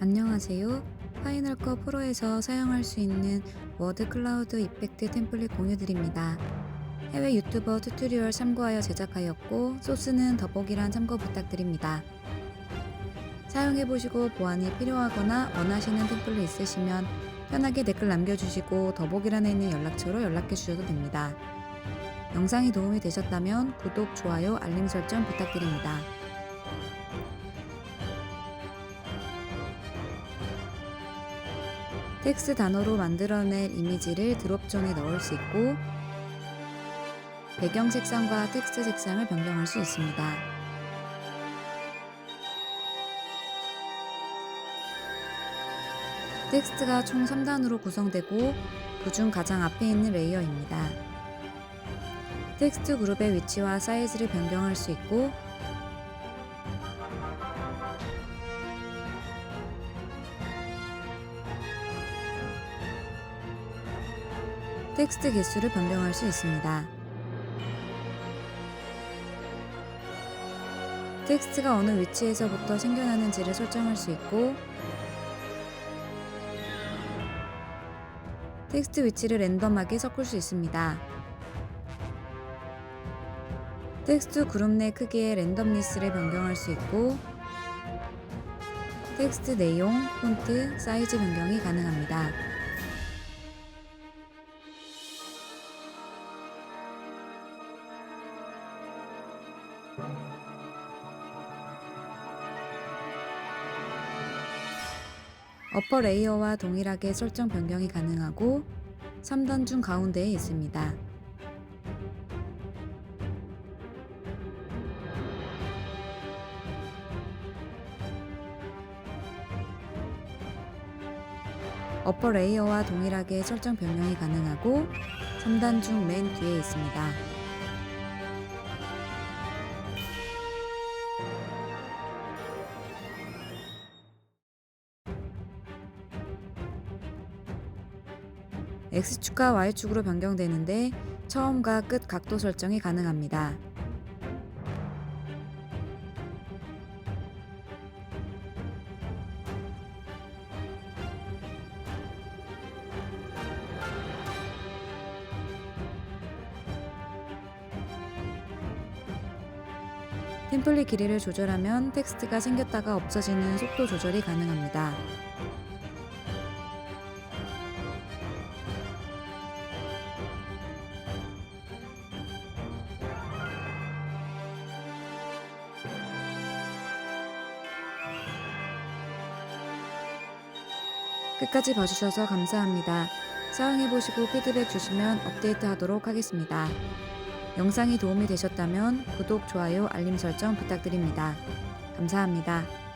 안녕하세요. 파이널 컷 프로에서 사용할 수 있는 워드 클라우드 이펙트 템플릿 공유드립니다. 해외 유튜버 튜토리얼 참고하여 제작하였고 소스는 더보기란 참고 부탁드립니다. 사용해보시고 보완이 필요하거나 원하시는 템플릿 있으시면 편하게 댓글 남겨주시고 더보기란에 있는 연락처로 연락해주셔도 됩니다. 영상이 도움이 되셨다면 구독, 좋아요, 알림 설정 부탁드립니다. 텍스트 단어로 만들어낼 이미지를 드롭존에 넣을 수 있고 배경 색상과 텍스트 색상을 변경할 수 있습니다. 텍스트가 총 3단으로 구성되고 그중 가장 앞에 있는 레이어입니다. 텍스트 그룹의 위치와 사이즈를 변경할 수 있고 텍스트 개수를 변경할 수 있습니다. 텍스트가 어느 위치에서부터 생겨나는지를 설정할 수 있고 텍스트 위치를 랜덤하게 섞을 수 있습니다. 텍스트 그룹 내 크기의 랜덤리스를 변경할 수 있고 텍스트 내용, 폰트, 사이즈 변경이 가능합니다. 어퍼 레이어와 동일하게 설정 변경이 가능하고 3단 중 가운데에 있습니다. 어퍼 레이어와 동일하게 설정 변경이 가능하고 3단 중 맨 뒤에 있습니다. X축과 Y축으로 변경되는데 처음과 끝 각도 설정이 가능합니다. 템플릿 길이를 조절하면 텍스트가 생겼다가 없어지는 속도 조절이 가능합니다. 끝까지 봐주셔서 감사합니다. 사용해보시고 피드백 주시면 업데이트 하도록 하겠습니다. 영상이 도움이 되셨다면 구독, 좋아요, 알림 설정 부탁드립니다. 감사합니다.